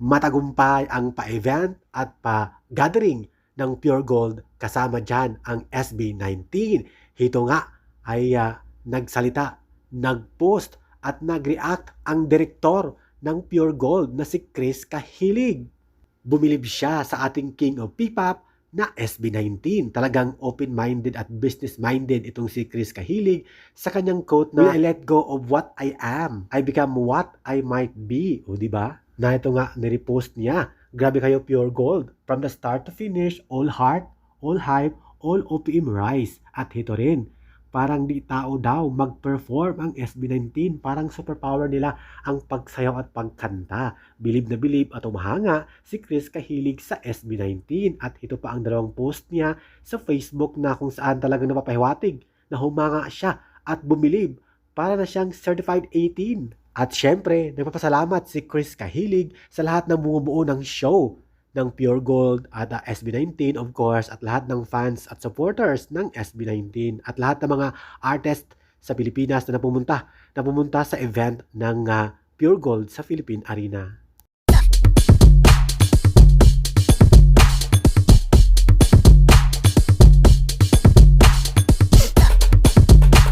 matagumpay ang pa-event at pa-gathering ng Pure Gold kasama dyan ang SB19. Ito nga ay ah, nagsalita, nag-post at nag-react ang direktor ng Pure Gold na si Chris Kahilig. Bumilib siya sa ating King of P-Pop na SB19. Talagang open-minded at business-minded itong si Chris Kahilig sa kanyang quote na, Will I let go of what I am? I become what I might be. O, di ba? Na ito nga, nirepost niya. Grabe kayo, Pure Gold. From the start to finish, all heart, all hype, all OPM rise. At ito rin, parang di tao daw mag-perform ang SB19. Parang superpower nila ang pagsayaw at pagkanta. Bilib na bilib at umahanga si Chris kahilig sa SB19. At ito pa ang dalawang post niya sa Facebook na kung saan talagang napapahiwatig na humanga siya at bumilib para na siyang certified 18. At syempre, nagpapasalamat si Chris Kahilig sa lahat ng bumubuo ng show ng Pure Gold at uh, SB19 of course at lahat ng fans at supporters ng SB19 at lahat ng mga artist sa Pilipinas na napumunta na pumunta sa event ng uh, Pure Gold sa Philippine Arena.